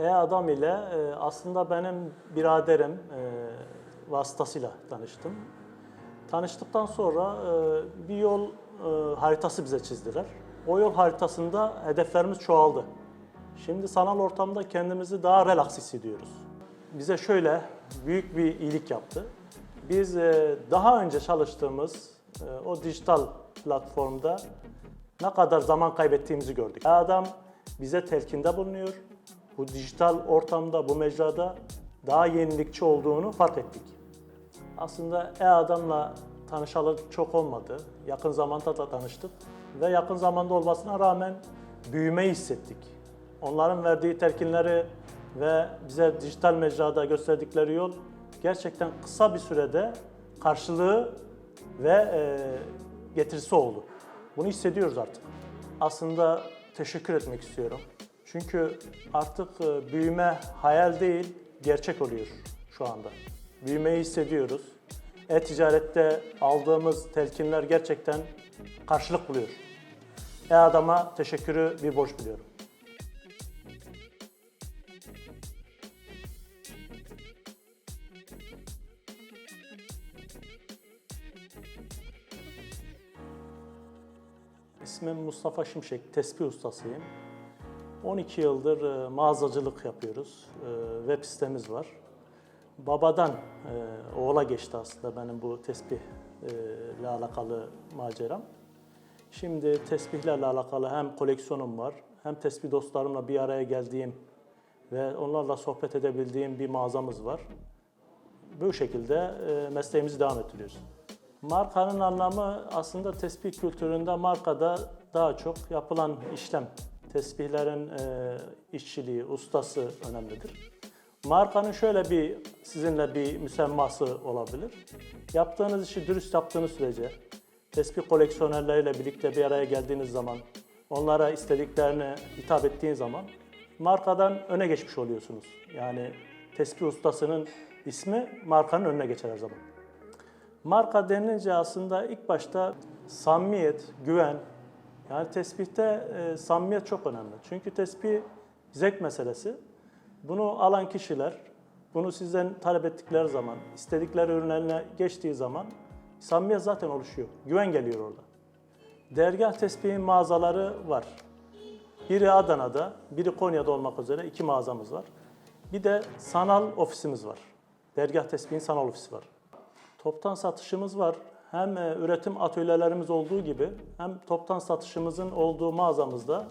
E-Adam ile e, aslında benim biraderim e, vasıtasıyla tanıştım. Tanıştıktan sonra e, bir yol e, haritası bize çizdiler. O yol haritasında hedeflerimiz çoğaldı. Şimdi sanal ortamda kendimizi daha relax hissediyoruz. Bize şöyle büyük bir iyilik yaptı. Biz e, daha önce çalıştığımız e, o dijital platformda ne kadar zaman kaybettiğimizi gördük. Adam bize telkinde bulunuyor. Bu dijital ortamda, bu mecrada daha yenilikçi olduğunu fark ettik. Aslında e-adamla tanışalı çok olmadı. Yakın zamanda da tanıştık ve yakın zamanda olmasına rağmen büyümeyi hissettik. Onların verdiği telkinleri ve bize dijital mecrada gösterdikleri yol gerçekten kısa bir sürede karşılığı ve e, getirisi oldu. Bunu hissediyoruz artık. Aslında teşekkür etmek istiyorum. Çünkü artık e, büyüme hayal değil, gerçek oluyor şu anda. Büyümeyi hissediyoruz. E-ticarette aldığımız telkinler gerçekten karşılık buluyor. E-adama teşekkürü bir borç biliyorum. İsmim Mustafa Şimşek, tespih ustasıyım. 12 yıldır e, mağazacılık yapıyoruz. E, Web sitemiz var. Babadan e, oğula geçti aslında benim bu tespih e, ile alakalı maceram. Şimdi tespihlerle alakalı hem koleksiyonum var, hem tespih dostlarımla bir araya geldiğim ve onlarla sohbet edebildiğim bir mağazamız var. Bu şekilde mesleğimizi devam ettiriyoruz. Markanın anlamı aslında tespih kültüründe markada daha çok yapılan işlem, tesbihlerin e, işçiliği, ustası önemlidir. Markanın şöyle bir sizinle bir müsemması olabilir. Yaptığınız işi dürüst yaptığınız sürece, tespih koleksiyonerleriyle birlikte bir araya geldiğiniz zaman, onlara istediklerini hitap ettiğin zaman markadan öne geçmiş oluyorsunuz. Yani tespih ustasının ismi markanın önüne geçer her zaman. Marka denilince aslında ilk başta samimiyet, güven, yani tesbihte e, samimiyet çok önemli. Çünkü tesbih zevk meselesi. Bunu alan kişiler, bunu sizden talep ettikleri zaman, istedikleri ürünlerine geçtiği zaman samimiyet zaten oluşuyor. Güven geliyor orada. Dergah tesbihin mağazaları var. Biri Adana'da, biri Konya'da olmak üzere iki mağazamız var. Bir de sanal ofisimiz var. Dergah tesbihin sanal ofisi var. Toptan satışımız var. Hem e, üretim atölyelerimiz olduğu gibi hem toptan satışımızın olduğu mağazamızda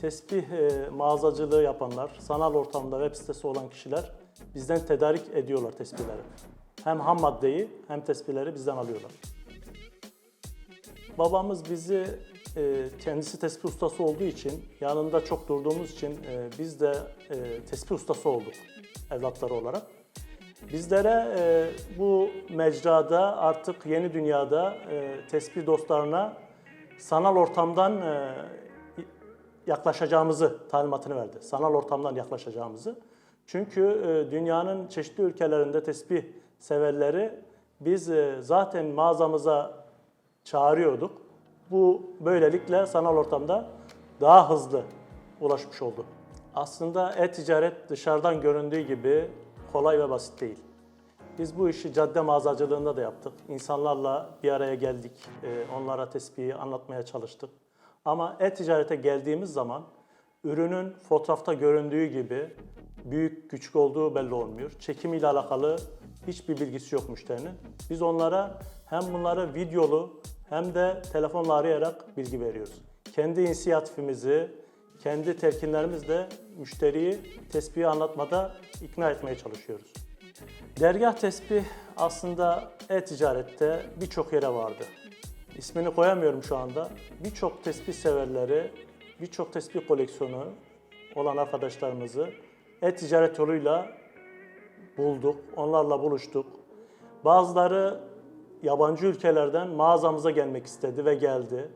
tesbih e, mağazacılığı yapanlar, sanal ortamda web sitesi olan kişiler bizden tedarik ediyorlar tesbihleri. Hem ham maddeyi hem tesbihleri bizden alıyorlar. Babamız bizi e, kendisi tespih ustası olduğu için, yanında çok durduğumuz için biz de tespih ustası olduk evlatları olarak. Bizlere e, bu mecrada artık yeni dünyada e, tespih dostlarına sanal ortamdan e, yaklaşacağımızı talimatını verdi. Sanal ortamdan yaklaşacağımızı. Çünkü e, dünyanın çeşitli ülkelerinde tesbih severleri biz e, zaten mağazamıza çağırıyorduk. Bu böylelikle sanal ortamda daha hızlı ulaşmış oldu. Aslında e-ticaret dışarıdan göründüğü gibi kolay ve basit değil. Biz bu işi cadde mağazacılığında da yaptık. İnsanlarla bir araya geldik. Ee, Onlara tespihi anlatmaya çalıştık. Ama e-ticarete geldiğimiz zaman ürünün fotoğrafta göründüğü gibi büyük küçük olduğu belli olmuyor. Çekimiyle alakalı hiçbir bilgisi yok müşterinin. Biz onlara hem bunları videolu hem de telefonla arayarak bilgi veriyoruz. Kendi inisiyatifimizi, kendi telkinlerimizle müşteriyi tespihi anlatmada ikna etmeye çalışıyoruz. Dergah tesbih aslında e-ticarette birçok yere vardı. İsmini koyamıyorum şu anda. Birçok tesbih severleri, birçok tesbih koleksiyonu olan arkadaşlarımızı e-ticaret yoluyla bulduk, onlarla buluştuk. Bazıları yabancı ülkelerden mağazamıza gelmek istedi ve geldi.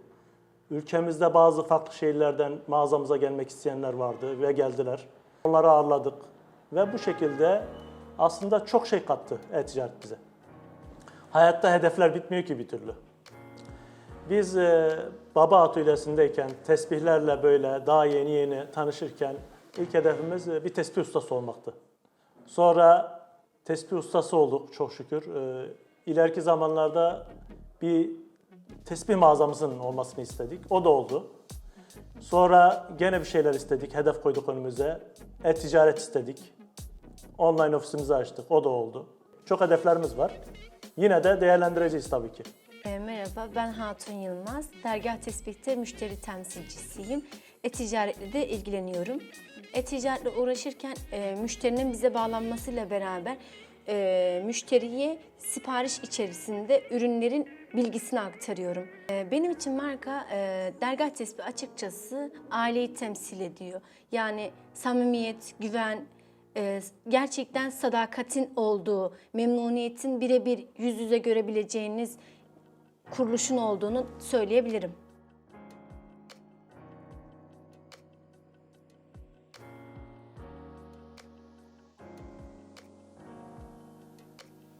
Ülkemizde bazı farklı şehirlerden mağazamıza gelmek isteyenler vardı ve geldiler. Onları ağırladık ve bu şekilde aslında çok şey kattı e-ticaret bize. Hayatta hedefler bitmiyor ki bir türlü. Biz e, baba atölyesindeyken tesbihlerle böyle daha yeni yeni tanışırken İlk hedefimiz e, bir tespih ustası olmaktı. Sonra tespih ustası olduk çok şükür. E, İleriki zamanlarda bir tespih mağazamızın olmasını istedik. O da oldu. Sonra gene bir şeyler istedik, hedef koyduk önümüze. E-ticaret istedik. Online ofisimizi açtık, o da oldu. Çok hedeflerimiz var. Yine de değerlendireceğiz tabii ki. E, merhaba, ben Hatun Yılmaz. Dergah Tespih'te müşteri temsilcisiyim. E-ticaretle de ilgileniyorum. E-ticaretle uğraşırken e, müşterinin bize bağlanmasıyla beraber e, müşteriye sipariş içerisinde ürünlerin bilgisini aktarıyorum. E, benim için marka e, Dergah Tespih açıkçası aileyi temsil ediyor. Yani samimiyet, güven, e, gerçekten sadakatin olduğu, memnuniyetin birebir yüz yüze görebileceğiniz kuruluşun olduğunu söyleyebilirim.